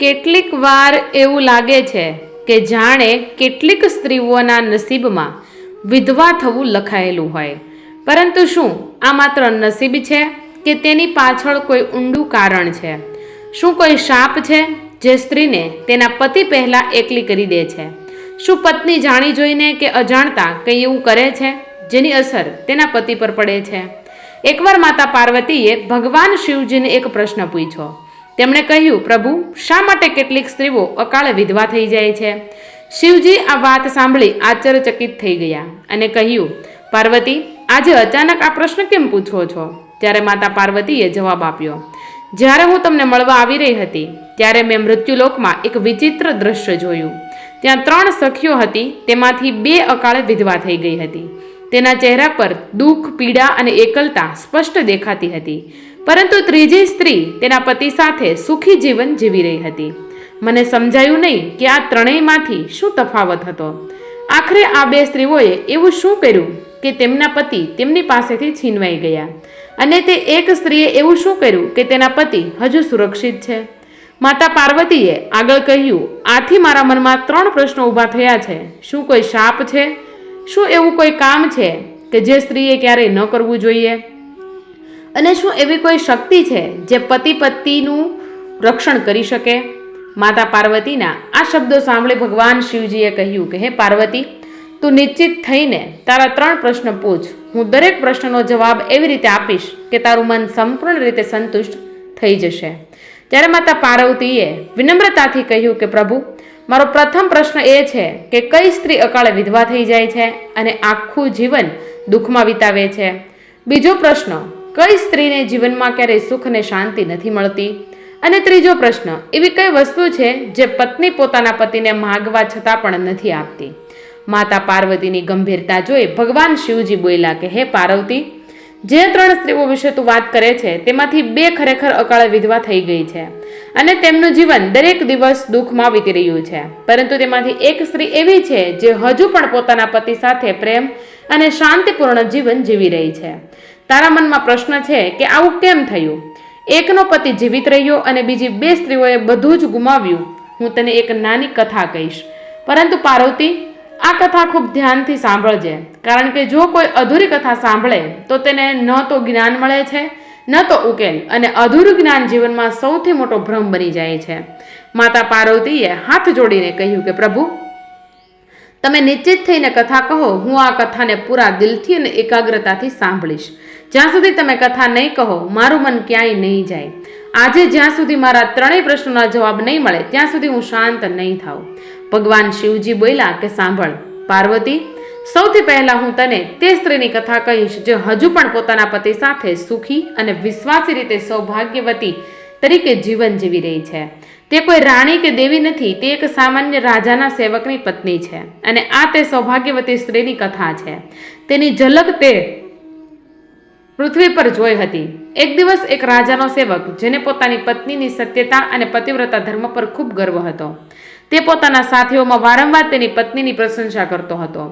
કેટલીક વાર એવું લાગે છે કે જાણે કેટલીક સ્ત્રીઓના નસીબમાં વિધવા થવું લખાયેલું હોય. પરંતુ શું આ માત્ર નસીબ છે કે તેની પાછળ કોઈ ઊંડું કારણ છે? શું કોઈ શાપ છે જે સ્ત્રીને તેના પતિ પહેલાં એકલી કરી દે છે? શું પત્ની જાણી જોઈને કે અજાણતા કંઈ એવું કરે છે જેની અસર તેના પતિ પર પડે છે? એકવાર માતા પાર્વતીએ ભગવાન શિવજીને એક પ્રશ્ન પૂછ્યો. તેમણે કહ્યું, પ્રભુ, શા માટે કેટલીક સ્ત્રીઓ અકાળે વિધવા થઈ જાય છે? શિવજી આ વાત સાંભળી આશ્ચર્યચકિત થઈ ગયા અને કહ્યું, પાર્વતી, આજે અચાનક આ પ્રશ્ન કેમ પૂછો છો? ત્યારે માતા પાર્વતીએ જવાબ આપ્યો, જ્યારે હું તમને મળવા આવી રહી હતી, ત્યારે મેં મૃત્યુલોકમાં એક વિચિત્ર દ્રશ્ય જોયું. ત્યાં ત્રણ સખીઓ હતી, તેમાંથી બે અકાળે વિધવા થઈ ગઈ હતી. તેના ચહેરા પર દુઃખ, પીડા અને એકલતા સ્પષ્ટ દેખાતી હતી. પરંતુ ત્રીજી સ્ત્રી તેના પતિ સાથે સુખી જીવન જીવી રહી હતી. મને સમજાયું નહીં કે આ ત્રણેયમાંથી શું તફાવત હતો. આખરે આ બે સ્ત્રીઓએ એવું શું કર્યું કે તેમના પતિ તેમની પાસેથી છીનવાઈ ગયા અને તે એક સ્ત્રીએ એવું શું કર્યું કે તેના પતિ હજુ સુરક્ષિત છે? માતા પાર્વતીએ આગળ કહ્યું, આથી મારા મનમાં ત્રણ પ્રશ્નો ઊભા થયા છે. શું કોઈ શાપ છે? શું એવું કોઈ કામ છે કે જે સ્ત્રીએ ક્યારેય ન કરવું જોઈએ? અને શું એવી કોઈ શક્તિ છે જે પતિ પત્નીનું રક્ષણ કરી શકે? માતા પાર્વતીના આ શબ્દો સાંભળી ભગવાન શિવજીએ કહ્યું કે, હે પાર્વતી, તું નિશ્ચિત થઈને તારા ત્રણ પ્રશ્ન પૂછ. હું દરેક પ્રશ્નનો જવાબ એવી રીતે આપીશ કે તારું મન સંપૂર્ણ રીતે સંતુષ્ટ થઈ જશે. ત્યારે માતા પાર્વતીએ વિનમ્રતાથી કહ્યું કે, પ્રભુ, મારો પ્રથમ પ્રશ્ન એ છે કે કઈ સ્ત્રી અકાળે વિધવા થઈ જાય છે અને આખું જીવન દુઃખમાં વિતાવે છે? બીજો પ્રશ્ન કઈ સ્ત્રીને જીવનમાં ક્યારેય સુખ અને શાંતિ નથી મળતી? અને ત્રીજો પ્રશ્ન, એવી કઈ વસ્તુ છે જે પત્ની પોતાના પતિને માગવા છતાં પણ નથી આપતી? માતા પાર્વતીની ગંભીરતા જોઈ ભગવાન શિવજી બોલ્યા કે, હે પાર્વતી, જે ત્રણ સ્ત્રીઓ વિશે તું વાત કરે છે, તેમાંથી બે ખરેખર અકાળે વિધવા થઈ ગઈ છે અને તેમનું જીવન દરેક દિવસ દુઃખમાં વીતી રહ્યું છે. પરંતુ તેમાંથી એક સ્ત્રી એવી છે જે હજુ પણ પોતાના પતિ સાથે પ્રેમ અને શાંતિપૂર્ણ જીવન જીવી રહી છે. તારા મનમાં પ્રશ્ન છે કે આવું કેમ થયું? એકનો પતિ જીવિત રહ્યો અને બીજી બે સ્ત્રીઓએ બધું જ ગુમાવ્યું. હું તને એક નાની કથા કહીશ. પરંતુ પાર્વતી, આ કથા ખૂબ ધ્યાનથી સાંભળજે, કારણ કે જો કોઈ અધૂરી કથા સાંભળે, તો તેને ન તો જ્ઞાન મળે છે, ન તો ઉકેલ અને અધૂરું જ્ઞાન જીવનમાં સૌથી મોટો ભ્રમ બની જાય છે. માતા પાર્વતીએ હાથ જોડીને કહ્યું કે, પ્રભુ, તમે નિશ્ચિત થઈને કથા કહો, હું આ કથાને પૂરા દિલથી અને એકાગ્રતાથી સાંભળીશ. જ્યાં સુધી તમે કથા નહીં કહો, મારું મન ક્યાંય નહીં જાય. આજે જ્યાં સુધી મારા ત્રણેય પ્રશ્નોના જવાબ નહીં મળે, ત્યાં સુધી હું શાંત નહીં થાઉં. ભગવાન શિવજી બોલ્યા કે સાંભળ, પાર્વતી, સૌથી પહેલા હું તને તે સ્ત્રીની કથા કહીશ, જે હજુ પણ પોતાના પતિ સાથે સુખી અને વિશ્વાસી રીતે સૌભાગ્યવતી તરીકે જીવન જીવી રહી છે. તે કોઈ રાણી કે દેવી નથી, તે એક સામાન્ય રાજાના સેવકની પત્ની છે અને આ તે સૌભાગ્યવતી સ્ત્રીની કથા છે. તેની ઝલક તે પૃથ્વી પર જોઈ હતી. એક દિવસ એક રાજાનો સેવક, જેને પોતાની પત્નીની સત્યતા અને પતિવ્રતા ધર્મ પર ખૂબ ગર્વ હતો, તે પોતાના સાથીઓમાં વારંવાર તેની પત્નીની પ્રશંસા કરતો હતો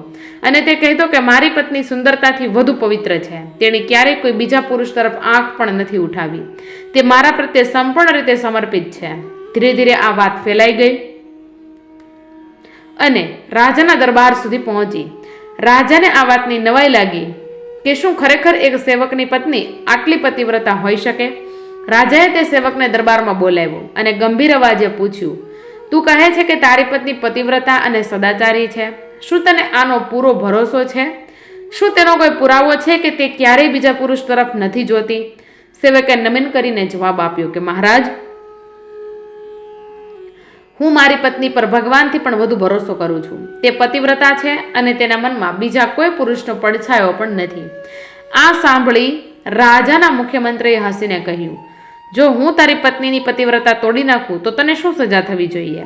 અને તે કહેતો કે, મારી પત્ની સુંદરતાથી વધુ પવિત્ર છે. તેણે ક્યારેય કોઈ બીજા પુરુષ તરફ આંખ પણ નથી ઉઠાવી. તે મારા પ્રત્યે સંપૂર્ણ રીતે સમર્પિત છે. ધીરે ધીરે આ વાત ફેલાઈ ગઈ અને રાજાના દરબાર સુધી પહોંચી. રાજાને આ વાતની નવાઈ લાગી. કે શું ખરેખર એક સેવકની પત્ની આટલી પતિવ્રતા હોઈ શકે? રાજાએ તે સેવકને દરબારમાં બોલાવ્યો અને ગંભીર અવાજે પૂછ્યું, તું કહે છે કે તારી પત્ની પતિવ્રતા અને સદાચારી છે? શું તને આનો પૂરો ભરોસો છે? શું તેનો કોઈ પુરાવો છે કે તે ક્યારેય બીજા પુરુષ તરફ નથી જોતી? સેવકે નમન કરીને જવાબ આપ્યો કે, મહારાજ હું મારી પત્ની પર ભગવાનથી પણ વધુ ભરોસો કરું છું. તે પતિવ્રતા છે અને તેના મનમાં બીજા કોઈ પુરુષનો પડછાયો પણ નથી. આ સાંભળી રાજાના મુખ્યમંત્રીએ હસીને કહ્યું, જો હું તારી પત્નીની પતિવ્રતા તોડી નાખું, તો તને શું સજા થવી જોઈએ?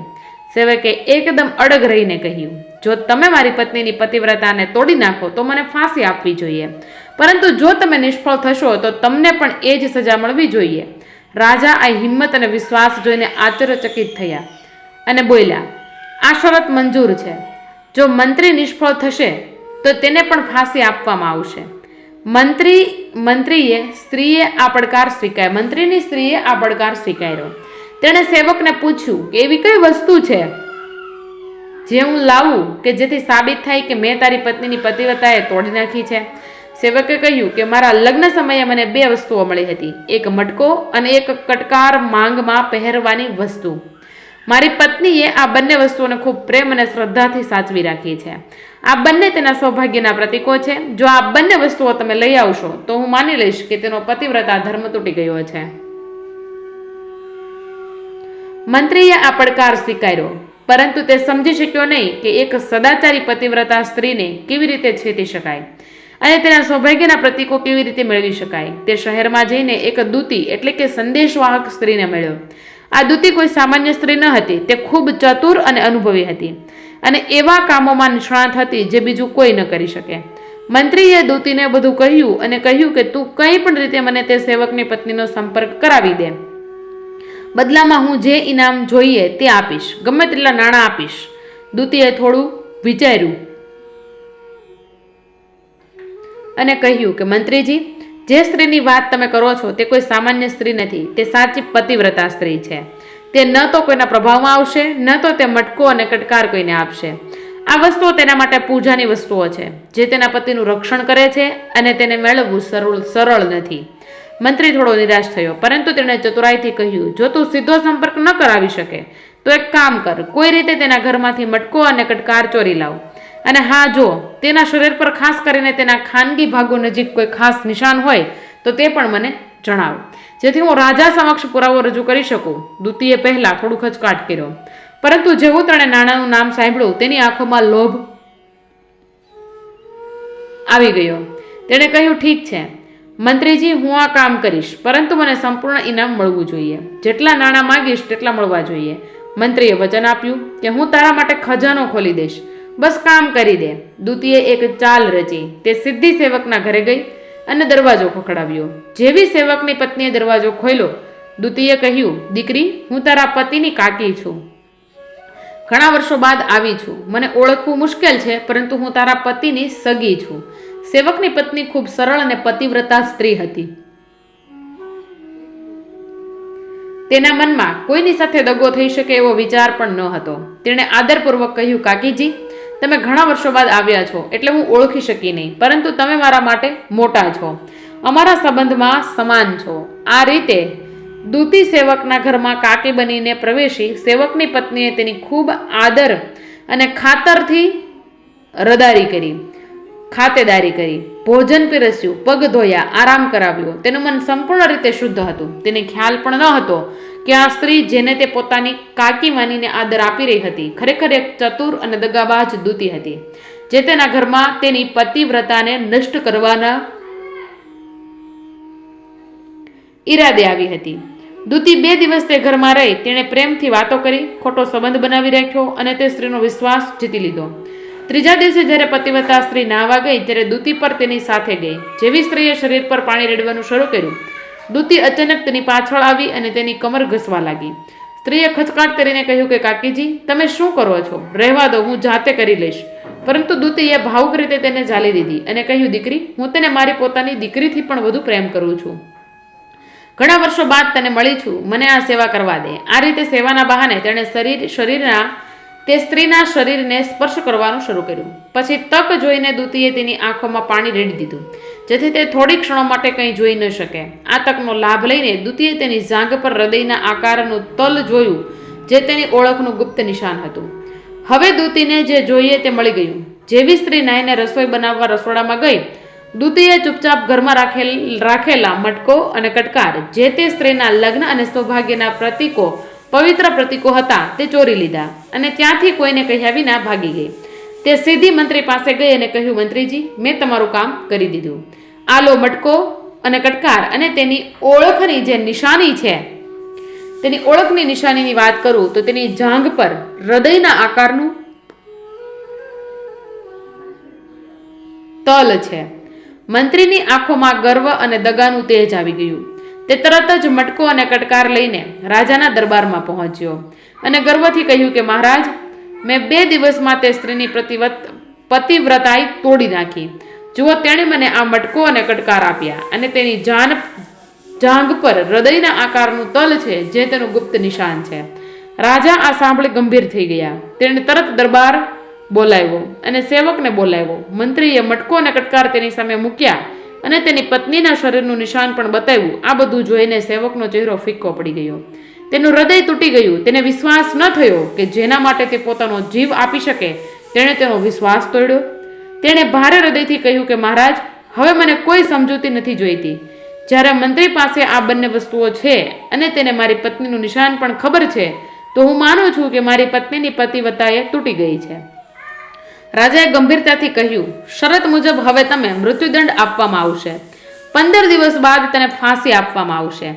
સેવકે એકદમ અડગ રહીને કહ્યું, જો તમે મારી પત્નીની પતિવ્રતાને તોડી નાખો, તો મને ફાંસી આપવી જોઈએ. પરંતુ જો તમે નિષ્ફળ થશો, તો તમને પણ એ જ સજા મળવી જોઈએ. રાજા આ હિંમત અને વિશ્વાસ જોઈને આશ્ચર્યચકિત થયા. અને બોલ્યા, આ શરત મંજૂર છે. જો મંત્રી નિષ્ફળ થશે, તો તેને પણ ફાંસી આપવામાં આવશે. મંત્રી, મંત્રીએ સ્ત્રીએ આ પડકાર સ્વીકાર મંત્રીની સ્ત્રીએ આ પડકાર સ્વીકાર્યો. તેણે સેવકને પૂછ્યું કે એવી કઈ વસ્તુ છે જે હું લાવું કે જેથી સાબિત થાય કે મેં તારી પત્નીની પતિવ્રતાએ તોડી નાખી છે? સેવકે કહ્યું કે, મારા લગ્ન સમયે મને બે વસ્તુઓ મળી હતી. એક મટકો અને એક કટકાર માંગમાં પહેરવાની વસ્તુ. મારી પત્નીએ આ બંને વસ્તુઓને ખૂબ પ્રેમ અને શ્રદ્ધાથી સાચવી રાખી છે. આ બંને તેના સૌભાગ્યના પ્રતીકો છે. જો આ બંને વસ્તુઓ તમે લઈ આવશો, તો હું માની લઈશ કે તેનો પતિવ્રતા ધર્મ તૂટી ગયો છે. મંત્રીએ આ પડકાર સ્વીકાર્યો, પરંતુ તે સમજી શક્યો નહીં કે એક સદાચારી પતિવ્રતા સ્ત્રીને કેવી રીતે છેતી શકાય અને તેના સૌભાગ્યના પ્રતીકો કેવી રીતે મેળવી શકાય. તે શહેરમાં જઈને એક દૂતી એટલે કે સંદેશવાહક સ્ત્રીને મળ્યો. આ દૂતી કોઈ સામાન્ય સ્ત્રી ન હતી. તે ખૂબ ચતુર અને અનુભવી હતી અને એવા કામોમાં નિષ્ણાત હતી જે બીજું કોઈ ન કરી શકે. મંત્રીએ દૂતીને બધું કહ્યું અને કહ્યું કે, તું કંઈ પણ રીતે મને તે સેવકની પત્નીનો સંપર્ક કરાવી દે. બદલામાં હું જે ઇનામ જોઈએ તે આપીશ. ગમે તેટલા નાણાં આપીશ. દૂતિએ થોડું વિચાર્યું અને કહ્યું કે, મંત્રીજી જે સ્ત્રીની વાત તમે કરો છો તે કોઈ સામાન્ય સ્ત્રી નથી, તે સાચી પતિવ્રતા સ્ત્રી છે. તે ન તો કોઈના પ્રભાવમાં આવશે, ન તો તે મટકો અને કટકાર કોઈને આપશે. આ વસ્તુઓ તેના માટે પૂજાની વસ્તુઓ છે, જે તેના પતિનું રક્ષણ કરે છે અને તેને મેળવવું સરળ સરળ નથી. મંત્રી થોડો નિરાશ થયો, પરંતુ તેણે ચતુરાઈથી કહ્યું, જો તું સીધો સંપર્ક ન કરાવી શકે, તો એક કામ કર, કોઈ રીતે તેના ઘરમાંથી મટકો અને કટકાર ચોરી લાવ. અને હા, જો, તેના શરીર પર ખાસ કરીને તેના ખાનગી ભાગો નજીક કોઈ ખાસ નિશાન હોય, તો તે પણ મને જણાવ. જેથી હું રાજા સમક્ષ પુરાવો રજૂ કરી શકું. દૂતીએ પહેલાં થોડું ખચકાટ કર્યો. પરંતુ જેવું તેણે નાણાંનું નામ સાંભળ્યું, તેની આંખોમાં લોભ આવી ગયો. તેણે કહ્યું, ઠીક છે. મંત્રીજી, હું આ કામ કરીશ. પરંતુ મને સંપૂર્ણ ઇનામ મળવું જોઈએ. જેટલા નાણાં માગીશ, તેટલા મળવા જોઈએ. મંત્રીએ વચન આપ્યું કે હું તારા માટે ખજાનો ખોલી દઈશ. બસ કામ કરી દે. દૂતીએ એક ચાલ રચી. તે સિદ્ધિ સેવકના ઘરે ગઈ અને દરવાજો ખખડાવ્યો. જેવી સેવકની પત્નીએ દરવાજો ખોલ્યો, દૂતીએ કહ્યું, દીકરી, હું તારા પતિની કાકી છું. ઘણા વર્ષો બાદ આવી છું. મને ઓળખવું મુશ્કેલ છે, પરંતુ હું તારા પતિની સગી છું. સેવકની પત્ની ખૂબ સરળ અને પતિવ્રતા સ્ત્રી હતી. તેના મનમાં કોઈની સાથે દગો થઈ શકે એવો વિચાર પણ ન હતો. તેણે આદરપૂર્વક કહ્યું, કાકીજી તમે ઘણા વર્ષો બાદ આવ્યા છો, એટલે હું ઓળખી શકી નહીં. પરંતુ તમે મારા માટે મોટા છો. અમારા સંબંધમાં સમાન છો. આ રીતે દૂતી સેવકના ઘરમાં કાકી બનીને પ્રવેશી સેવકની પત્નીએ તેની ખૂબ આદર અને ખાતરથી રદારી કરી, ખાતેદારી કરી, ભોજન પીરસ્યું, પગ ધોયા, આરામ કરાવ્યો. તેનું મન સંપૂર્ણ રીતે શુદ્ધ હતું. તેને ખ્યાલ પણ ન હતો કે આ સ્ત્રી જેને તે પોતાની કાકી માનીને આદર આપી રહી હતી, ખરેખર એક ચતુર અને દગાબાજ દૂતી હતી, જે તેના ઘરમાં તેની પતિવ્રતાને નષ્ટ કરવાના ઈરાદે આવી હતી. દૂતી બે દિવસ તે ઘરમાં રહી, તેણે પ્રેમથી વાતો કરી, ખોટો સંબંધ બનાવી રાખ્યો અને તે સ્ત્રીનો વિશ્વાસ જીતી લીધો. ત્રીજા દિવસે જ્યારે પતિવ્રતા સ્ત્રી નાહવા ગઈ ત્યારે દૂતી પર તેની સાથે ગઈ. જેવી સ્ત્રીએ શરીર પર પાણી રેડવાનું શરૂ કર્યું દૂતી અચાનક તેની પાછળ આવી અને તેની કમર ઘસવા લાગી. સ્ત્રીએ ખચકાટ કરીને કહ્યું કે, કાકીજી, તમે શું કરો છો? રહેવા દો, હું જાતે કરી લઈશ. પરંતુ દૂતીએ ભાવુક રીતે તેને ઝાલી દીધી અને કહ્યું, દીકરી, હું તેને મારી પોતાની દીકરીથી પણ વધુ પ્રેમ કરું છું. ઘણા વર્ષો બાદ તને મળી છું. મને આ સેવા કરવા દે. આ રીતે સેવાના બહાને તેણે શરીર, શરીરના, તે સ્ત્રીના શરીરને સ્પર્શ કરવાનું શરૂ કર્યું. પછી તક જોઈને દૂતીએ તેની આંખોમાં પાણી રેડી દીધું. જેથી તે થોડી ક્ષણો માટે કંઈ જોઈ ન શકે. આ તકનો લાભ લઈને દૂતીએ તેની જાંઘ પર હૃદયના આકારનું તલ જોયું, જે તેની ઓળખનું ગુપ્ત નિશાન હતું. હવે દૂતીને જે જોઈએ તે મળી ગયું. જેવી સ્ત્રી નાઈને રસોઈ બનાવવા રસોડામાં ગઈ, દૂતીએ ચૂપચાપ ઘરમાં રાખેલ, રાખેલા મટકો અને કટકાર, જે તે સ્ત્રીના લગ્ન અને સૌભાગ્યના પ્રતીકો, પવિત્ર પ્રતીકો હતા, તે ચોરી લીધા અને ત્યાંથી કોઈને કહ્યા વિના ભાગી ગઈ. તે સીધી મંત્રી પાસે ગઈ અને કહ્યું, મંત્રીજી, મેં તમારું કામ કરી દીધું. આલો મટકો અને કટકાર અને તેની ઓળખની જે નિશાની છે, તેની ઓળખની નિશાનીની વાત કરું તો તેની જાંઘ પર હૃદયના આકારનું તલ છે. મંત્રીની આંખોમાં ગર્વ અને દગાનું તેજ આવી ગયું. તે તરત જ મટકો અને કટકાર લઈને રાજાના દરબારમાં પહોંચ્યો અને ગર્વથી કહ્યું કે, મહારાજ મેં બે દિવસમાં તે સ્ત્રીની પ્રતિવત પતિવ્રતાઈ તોડી નાખી. જુઓ, તેણે મને આ મટકો અને કટકાર આપ્યા અને તેની જાન, જાંઘ પર હૃદયના આકારનું તલ છે જે તેનું ગુપ્ત નિશાન છે. રાજા આ સાંભળી ગંભીર થઈ ગયા. તેણે તરત દરબાર બોલાવ્યો અને સેવકને બોલાવ્યો. મંત્રીએ મટકો અને કટકાર તેની સામે મૂક્યા અને તેની પત્નીના શરીરનું નિશાન પણ બતાવ્યું. આ બધું જોઈને સેવકનો ચહેરો ફિક્કો પડી ગયો. તેનું હૃદય તૂટી ગયું. તેને વિશ્વાસ ન થયો કે જેના માટે તે પોતાનો જીવ આપી શકે. તેણે તેનો વિશ્વાસ તોડ્યો. તેણે ભારે હૃદયથી કહ્યું કે મહારાજ, હવે મને કોઈ સમજૂતી નથી જોઈતી. જ્યારે મંત્રી પાસે આ બંને વસ્તુઓ છે અને તેને મારી પત્નીનું નિશાન પણ ખબર છે, તો હું માનું છું કે મારી પત્નીની પતિવતાએ તૂટી ગઈ છે. રાજાએ ગંભીરતાથી કહ્યું, શરત મુજબ હવે તમે મૃત્યુદંડ આપવામાં આવશે. પંદર દિવસ બાદ તેને ફાંસી આપવામાં આવશે.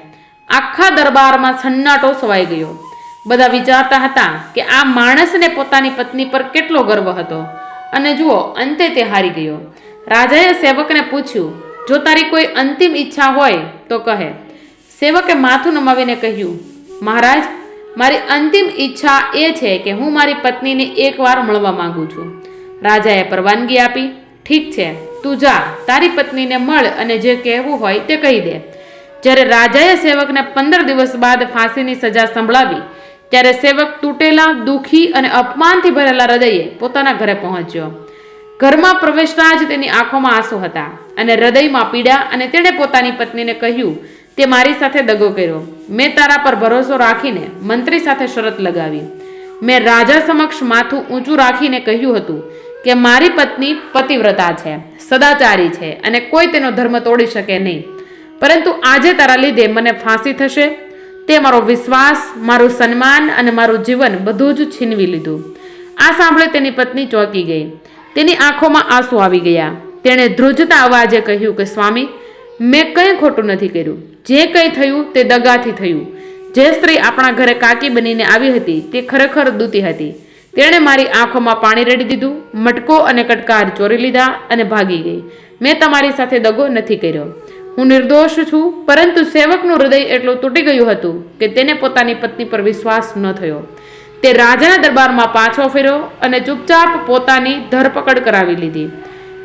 આખા દરબારમાં સન્નાટો છવાઈ ગયો. બધા વિચારતા હતા કે આ માણસને પોતાની પત્ની પર કેટલો ગર્વ હતો. અને જુઓ, અંતે તે હારી ગયો. રાજાએ સેવકને પૂછ્યું, જો તારી કોઈ અંતિમ ઈચ્છા હોય, તો કહે. સેવકે માથું નમાવીને કહ્યું, મહારાજ, મારી અંતિમ ઈચ્છા એ છે કે હું મારી પત્નીને એકવાર મળવા માંગુ છું. રાજાએ પરવાનગી આપી, ઠીક છે, તું જા, તારી પત્નીને મળ અને જે કહેવું હોય તે કહી દે. જ્યારે રાજાએ સેવકને પંદર દિવસ બાદ ફાંસીની સજા સંભળાવી, ત્યારે સેવક તૂટેલા, દુઃખી અને અપમાનથી ભરેલા હૃદયે પોતાના ઘરે પહોંચ્યો. ઘરમાં પ્રવેશતા જ તેની આંખોમાં આંસુ હતા અને હૃદયમાં પીડા અને તેણે પોતાની પત્નીને કહ્યું, તે મારી સાથે દગો કર્યો. મેં તારા પર ભરોસો રાખીને મંત્રી સાથે શરત લગાવી. મેં રાજા સમક્ષ માથું ઊંચું રાખીને કહ્યું હતું કે મારી પત્ની પતિવ્રતા છે, સદાચારી છે અને કોઈ તેનો ધર્મ તોડી શકે નહીં. પરંતુ આજે તારા લીધે મને ફાંસી થશે. તે મારો વિશ્વાસ, મારું સન્માન અને મારું જીવન બધું જ છીનવી લીધું. આ સાંભળે તેની પત્ની ચોંકી ગઈ. તેની આંખોમાં આંસુ આવી ગયા. તેણે ધ્રુજતા અવાજે કહ્યું કે, સ્વામી, મેં કંઈ ખોટું નથી કર્યું. જે કંઈ થયું તે દગાથી થયું. જે સ્ત્રી આપણા ઘરે કાકી બનીને આવી હતી તે ખરેખર દૂતી હતી. તેણે મારી આંખોમાં પાણી રેડી દીધું, મટકો અને કટકાર ચોરી લીધા અને ભાગી ગઈ. મેં તમારી સાથે દગો નથી કર્યો. હું નિર્દોષ છું, પરંતુ સેવકનું હૃદય એટલું તૂટી ગયું હતું કે તેને પોતાની પત્ની પર વિશ્વાસ ન થયો. તે રાજાના દરબારમાં પાછો ફેર્યો અને ચૂપચાપ પોતાની ધરપકડ કરાવી લીધી.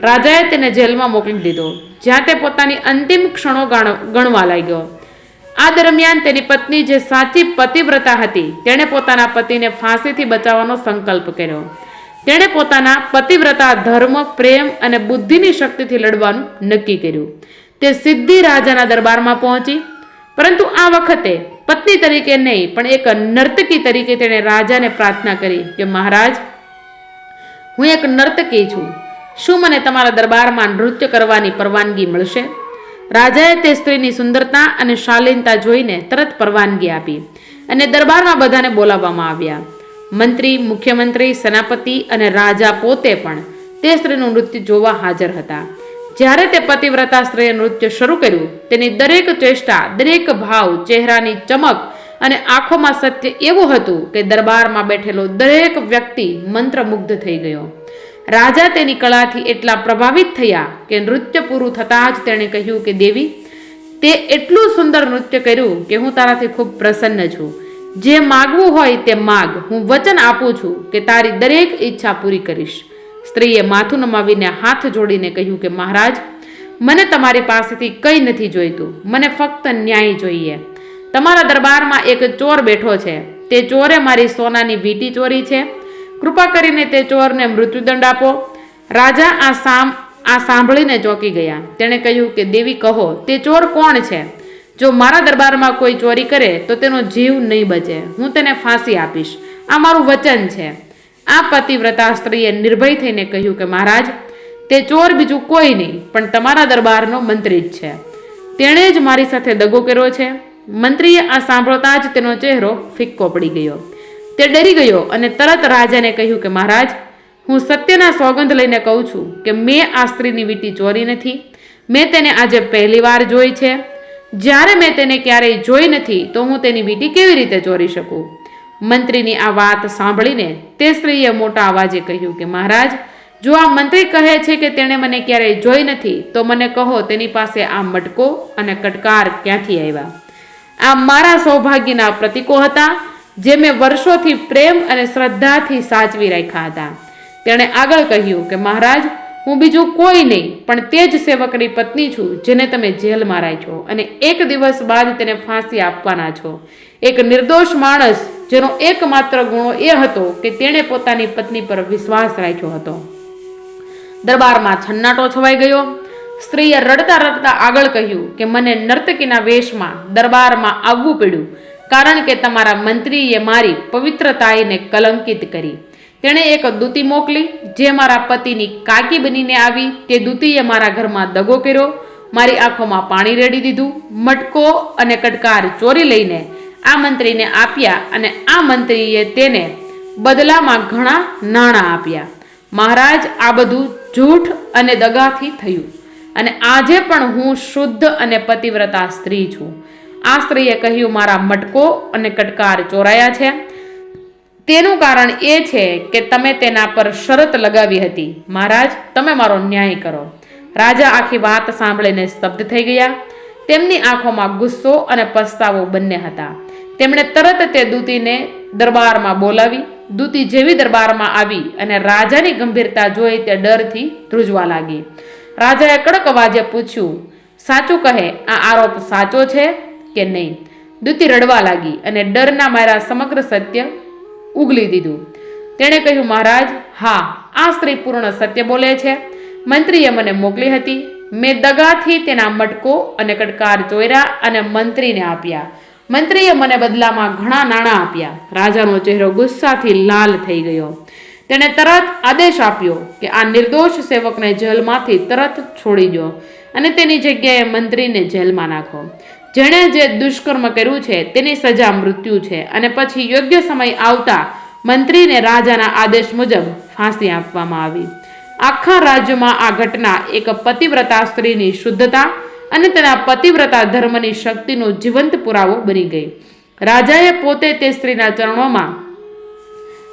રાજાએ તેને જેલમાં મોકલી દીધો, જ્યાં તે પોતાની અંતિમ ક્ષણો ગાણ- ગણવા લાગ્યો. આ દરમિયાન તેની પત્ની જે સાચી પતિવ્રતા હતી, તેણે પોતાના પતિને ફાંસીથી બચાવવાનો સંકલ્પ કર્યો. તેણે પોતાના પતિવ્રતા, ધર્મ, પ્રેમ અને બુદ્ધિની શક્તિથી લડવાનું નક્કી કર્યું. તે સિદ્ધિ રાજાના દરબારમાં પહોંચી. પરંતુ આ વખતે પત્ની તરીકે નહીં, પણ એક નર્તકી તરીકે તેણે રાજાને પ્રાર્થના કરી કે, મહારાજ, હું એક નર્તકી છું. શું મને તમારા દરબારમાં નૃત્ય કરવાની પરવાનગી મળશે? રાજાએ તે સ્ત્રીની સુંદરતા અને શાલીનતા જોઈને તરત પરવાનગી આપી અને દરબારમાં બધાને બોલાવવામાં આવ્યા. મંત્રી, મુખ્યમંત્રી, સેનાપતિ અને રાજા પોતે પણ તે સ્ત્રીનું નૃત્ય જોવા હાજર હતા. જ્યારે તે પતિવ્રતા સ્ત્રીએ નૃત્ય શરૂ કર્યું, તેની દરેક ચેષ્ટા, દરેક ભાવ, ચહેરાની ચમક અને આંખોમાં સત્ય એવું હતું કે દરબારમાં બેઠેલો દરેક વ્યક્તિ મંત્રમુગ્ધ થઈ ગયો. રાજા તેની કળાથી એટલા પ્રભાવિત થયા કે નૃત્ય પૂરું થતાં જ તેણે કહ્યું કે, દેવી, તે એટલું સુંદર નૃત્ય કર્યું કે હું તારાથી ખૂબ પ્રસન્ન છું. જે માગવું હોય તે માગ. હું વચન આપું છું કે તારી દરેક ઈચ્છા પૂરી કરીશ. સ્ત્રીએ માથું નમાવીને હાથ જોડીને કહ્યું કે, મહારાજ, મને તમારી પાસેથી કંઈ નથી જોઈતું. મને ફક્ત ન્યાય જોઈએ. તમારા દરબારમાં એક ચોર બેઠો છે. તે ચોરે મારી સોનાની વીંટી ચોરી છે. કૃપા કરીને તે ચોરને મૃત્યુદંડ આપો. રાજા આ સામ, આ સાંભળીને ચોંકી ગયા. તેણે કહ્યું કે, દેવી, કહો, તે ચોર કોણ છે? જો મારા દરબારમાં કોઈ ચોરી કરે, તો તેનો જીવ નહીં બચે. હું તેને ફાંસી આપીશ. આ મારું વચન છે. આ પતિવ્રતા સ્ત્રીએ નિર્ભય થઈને કહ્યું કે મહારાજ, તે ચોર બીજું કોઈ નહીં, પણ તમારા દરબારનો મંત્રી જ છે. તેણે જ મારી સાથે દગો કર્યો છે. મંત્રીએ આ સાંભળતા જ તેનો ચહેરો ફિક્કો પડી ગયો. તે ડરી ગયો અને તરત રાજાને કહ્યું કે મહારાજ, હું સત્યના સોગંધ લઈને કહું છું કે મેં આ સ્ત્રીની વીંટી ચોરી નથી. મેં તેને આજે પહેલી વાર જોઈ છે. જ્યારે મેં તેને ક્યારેય જોઈ નથી, તો હું તેની વીંટી કેવી રીતે ચોરી શકું? મંત્રીની આ વાત સાંભળીને તે સ્ત્રીએ મોટા અવાજે કહ્યું કે, મહારાજ, જો આ મંત્રી કહે છે કે તેણે મને ક્યારેય જોઈ નથી, તો મને કહો તેની પાસે આ મટકો અને કટકાર ક્યાંથી આવ્યા? આ મારા સૌભાગ્યના પ્રતીકો હતા, જે મેં વર્ષોથી પ્રેમ અને શ્રદ્ધાથી સાચવી રાખ્યા હતા. તેણે આગળ કહ્યું કે, મહારાજ, હું બીજું કોઈ નહીં, પણ તે જ સેવકની પત્ની છું, જેને તમે જેલમાં રાખ્યો, અને એક દિવસ બાદ તેને ફાંસી આપવાના છો. એક નિર્દોષ માણસ જેનો એકમાત્ર ગુણો એ હતો કે તેણે પોતાની પત્ની પર વિશ્વાસ રાખ્યો હતો. દરબારમાં છન્નાટો છવાઈ ગયો. સ્ત્રીએ રડતા રડતા આગળ કહ્યું કે મને નર્તકીના વેશમાં દરબારમાં આવવું પડ્યું, કારણ કે તમારા મંત્રીએ મારી પવિત્રતાઈને કલંકિત કરી. તેણે એક દૂતી મોકલી, જે મારા પતિની કાકી બનીને આવી. તે દૂતીએ મારા ઘરમાં દગો કર્યો, મારી આંખોમાં પાણી રેડી દીધું, મટકો અને કટકાર ચોરી લઈને આ મંત્રીને આપ્યા અને આ મંત્રીએ તેને બદલામાં ઘણા નાણાં આપ્યા. મહારાજ, આ બધું જૂઠ અને દગાથી થયું. અને આજે પણ હું શુદ્ધ અને પતિવ્રતા સ્ત્રી છું. આ સ્ત્રીએ કહ્યું, મારા મટકો અને કટકાર ચોરાયા છે. તેનું કારણ એ છે કે તમે તેના પર શરત લગાવી હતી. મહારાજ, તમે મારો ન્યાય કરો. રાજા આખી વાત સાંભળીને સ્તબ્ધ થઈ ગયા. તેમની આંખોમાં ગુસ્સો અને પસ્તાવો બંને હતા. તેમણે તરત તે દૂતીને દરબારમાં બોલાવી. દૂતી જેવી દરબારમાં આવી અને રાજાની ગંભીરતા જોઈ તે ડરથી ધ્રુજવા લાગી. રાજાએ કડક અવાજે પૂછ્યું, સાચું કહે, આ આરોપ સાચો છે કે નહીં? દૂતી રડવા લાગી અને ડરના મારા સમગ્ર સત્ય ઉગલી દીધું. તેણે કહ્યું, મહારાજ, હા, આ સ્ત્રી પૂર્ણ સત્ય બોલે છે. મંત્રીએ મને મોકલી હતી. મેં દગાથી તેના મટકો અને કટકાર ચોર્યા અને મંત્રીને આપ્યા. મંત્રીએ મને બદલામાં ઘણા નાણાં આપ્યા. રાજાનો ચહેરો ગુસ્સાથી લાલ થઈ ગયો. તેણે તરત આદેશ આપ્યો કે આ નિર્દોષ સેવકને જેલમાંથી તરત છોડી દો અને તેની જગ્યાએ મંત્રીને જેલમાં નાખો. જેણે જે દુષ્કર્મ કર્યું છે તેની સજા મૃત્યુ છે અને પછી યોગ્ય સમય આવતા મંત્રીને રાજાના આદેશ મુજબ ફાંસી આપવામાં આવી. આખા રાજ્યમાં આ ઘટના એક પતિવ્રતા સ્ત્રીની શુદ્ધતા અને તેના પતિવ્રતા ધર્મની શક્તિનો જીવંત પુરાવો બની ગઈ. રાજાએ પોતે તે સ્ત્રીના ચરણોમાં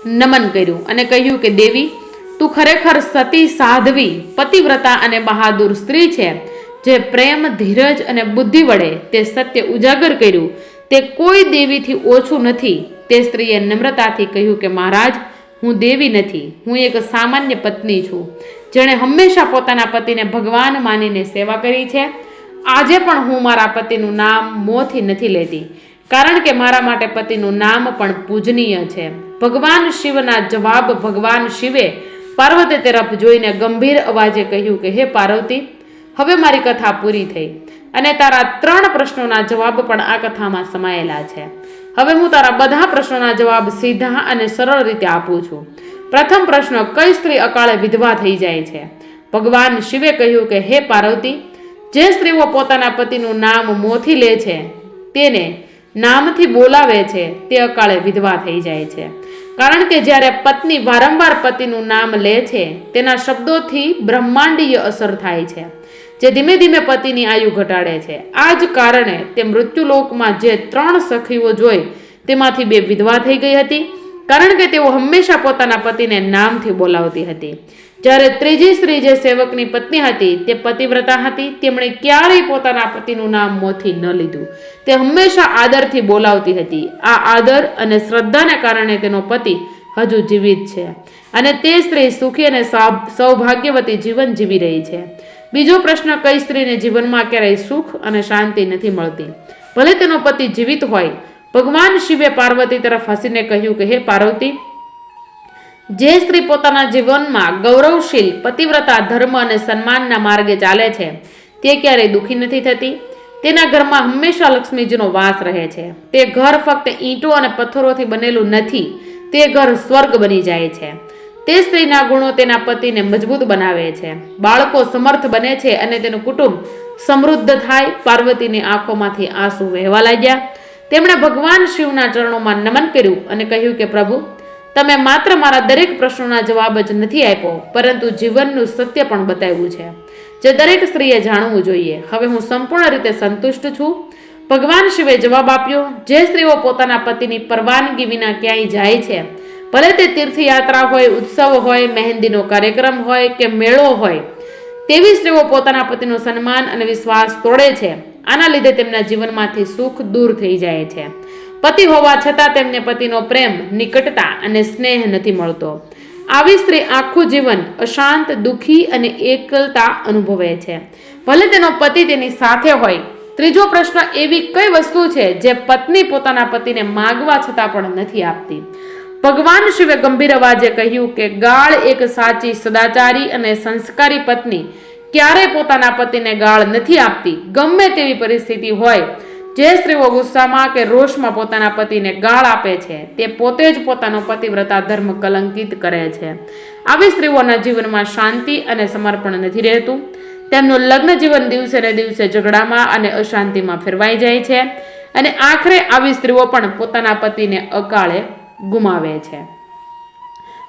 નમન કર્યું અને કહ્યું કે, દેવી, તું ખરેખર સતી સાધવી, પતિવ્રતા અને બહાદુર સ્ત્રી છે. જે પ્રેમ, ધીરજ અને બુદ્ધિ વડે તે સત્ય ઉજાગર કર્યું. તે કોઈ દેવીથી ઓછું નથી. તે સ્ત્રીએ નમ્રતાથી કહ્યું કે, મહારાજ, હું દેવી નથી. હું એક સામાન્ય પત્ની છું. જેણે હંમેશા પોતાના પતિને ભગવાન માનીને સેવા કરી છે. આજે પણ હું મારા પતિનું નામ મોંથી નથી લેતી, કારણ કે મારા માટે પતિનું નામ પણ પૂજનીય છે. ભગવાન શિવના જવાબ ભગવાન શિવે પાર્વતી તરફ જોઈને ગંભીર અવાજે કહ્યું કે, હે પાર્વતી, હવે મારી કથા પૂરી થઈ અને તારા ત્રણ પ્રશ્નોના જવાબ પણ આ કથામાં સમાયેલા છે. હવે હું તારા બધા પ્રશ્નોના જવાબ સીધા અને સરળ રીતે આપું છું. પ્રથમ પ્રશ્ન, કઈ સ્ત્રી અકાળે વિધવા થઈ જાય છે? ભગવાન શિવે કહ્યું કે, હે પાર્વતી જે સ્ત્રીઓ પોતાના પતિનું નામ મોથી લે છે, તેને નામથી બોલાવે છે, તે અકાળે વિધવા થઈ જાય છે. કારણ કે જ્યારે પત્ની વારંવાર પતિનું નામ લે છે, તેના શબ્દોથી બ્રહ્માંડીય અસર થાય છે, જે ધીમે ધીમે પતિની આયુ ઘટાડે છે. આ જ કારણે તે મૃત્યુલોકમાં જે ત્રણ સખીઓ જોઈ, તેમાંથી બે વિધવા થઈ ગઈ હતી. કારણ કે તેઓ હંમેશા પોતાના પતિને નામથી બોલાવતી હતી. જ્યારે ત્રીજી સ્ત્રી જે સેવકની પત્ની હતી, તે પતિવ્રતા હતી, તેમણે ક્યારેય પોતાના પતિનું નામ મોથી ન લીધું. તે હંમેશા આદરથી બોલાવતી હતી. આ આદર અને શ્રદ્ધાને કારણે તેનો પતિ હજુ જીવિત છે અને તે સ્ત્રી સુખી અને સૌભાગ્યવતી જીવન જીવી રહી છે. બીજો પ્રશ્ન, કઈ સ્ત્રીને જીવનમાં ક્યારેય સુખ અને શાંતિ નથી મળતી? ભલે તેનો પતિ જીવિત હોય, ભગવાન શિવે પાર્વતી તરફ હસીને કહ્યું કે, હે પાર્વતી જે સ્ત્રી પોતાના જીવનમાં ગૌરવશીલ, પતિવ્રતા, ધર્મ અને સન્માનના માર્ગે ચાલે છે, તે ક્યારેય દુઃખી નથી થતી. તેના ઘરમાં હંમેશા લક્ષ્મીજીનો વાસ રહે છે. તે ઘર ફક્ત ઈંટો અને પથ્થરોથી બનેલું નથી, તે ઘર સ્વર્ગ બની જાય છે. તે સ્ત્રીના ગુણો તેના પતિને મજબૂત બનાવે છે. બાળકો સમર્થ બને છે અને તેનું કુટુંબ સમૃદ્ધ થાય. પાર્વતીની આંખોમાંથી આંસુ વહેવા લાગ્યા. તેમણે ભગવાન શિવના ચરણોમાં નમન કર્યું અને કહ્યું કે, પ્રભુ તમે માત્ર મારા દરેક પ્રશ્નોના જવાબ જ નથી આપ્યો, પરંતુ જીવનનું સત્ય પણ બતાવ્યું છે. જે દરેક સ્ત્રીએ જાણવું જોઈએ. હવે હું સંપૂર્ણ રીતે સંતુષ્ટ છું. ભગવાન શિવે જવાબ આપ્યો, જે સ્ત્રીઓ પોતાના પતિની પરવાનગી વિના ક્યાંય જાય છે, ભલે તે તીર્થયાત્રા હોય, ઉત્સવ હોય, મહેંદીનો કાર્યક્રમ હોય કે મેળો હોય, તેવી સ્ત્રીઓ પોતાના પતિનું સન્માન અને વિશ્વાસ તોડે છે. આના લીધે તેમના જીવનમાંથી સુખ દૂર થઈ જાય છે. પતિ હોવા છતાં તેમને પતિનો પ્રેમ, નિકટતા અને સ્નેહ નથી મળતો. આવી સ્ત્રી આખું જીવન અશાંત, દુઃખી અને એકલતા અનુભવે છે. ભલે તેનો પતિ તેની સાથે હોય, ત્રીજો પ્રશ્ન એવી કઈ વસ્તુ છે જે પત્ની પોતાના પતિને માગવા છતાં પણ નથી આપતી? ભગવાન શિવે ગંભીર અવાજે કહ્યું કે ગાળ એક સાચી સદાચારી અને સંસ્કારી પત્ની ક્યારેય પોતાના પતિને ગાળ નથી આપતી. ગમે તેવી પરિસ્થિતિ હોય જે સ્ત્રીઓ ગુસ્સામાં કે રોષમાં પોતાના પતિને ગાળ આપે છે, તે પોતે જ પોતાનો પતિવ્રતા ધર્મ કલંકિત કરે છે. આવી સ્ત્રીઓના જીવનમાં શાંતિ અને સમર્પણ નથી રહેતું. તેમનું લગ્ન જીવન દિવસે ને દિવસે ઝઘડામાં અને અશાંતિમાં ફેરવાઈ જાય છે અને આખરે આવી સ્ત્રીઓ પણ પોતાના પતિને અકાળે ગુમાવે છે.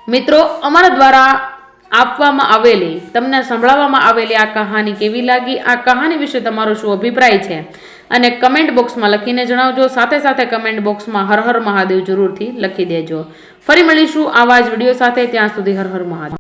મિત્રો, અમારા દ્વારા આપવામાં આવેલી, તમને સંભળાવવામાં આવેલી આ કહાની કેવી લાગી? આ કહાની વિશે તમારો શું અભિપ્રાય છે? અને કમેન્ટ બોક્સમાં લખીને જણાવજો. સાથે સાથે કમેન્ટ બોક્સમાં હર હર મહાદેવ જરૂરથી લખી દેજો. ફરી મળીશું આવા જ વીડિયો સાથે. ત્યાં સુધી હર હર મહાદેવ.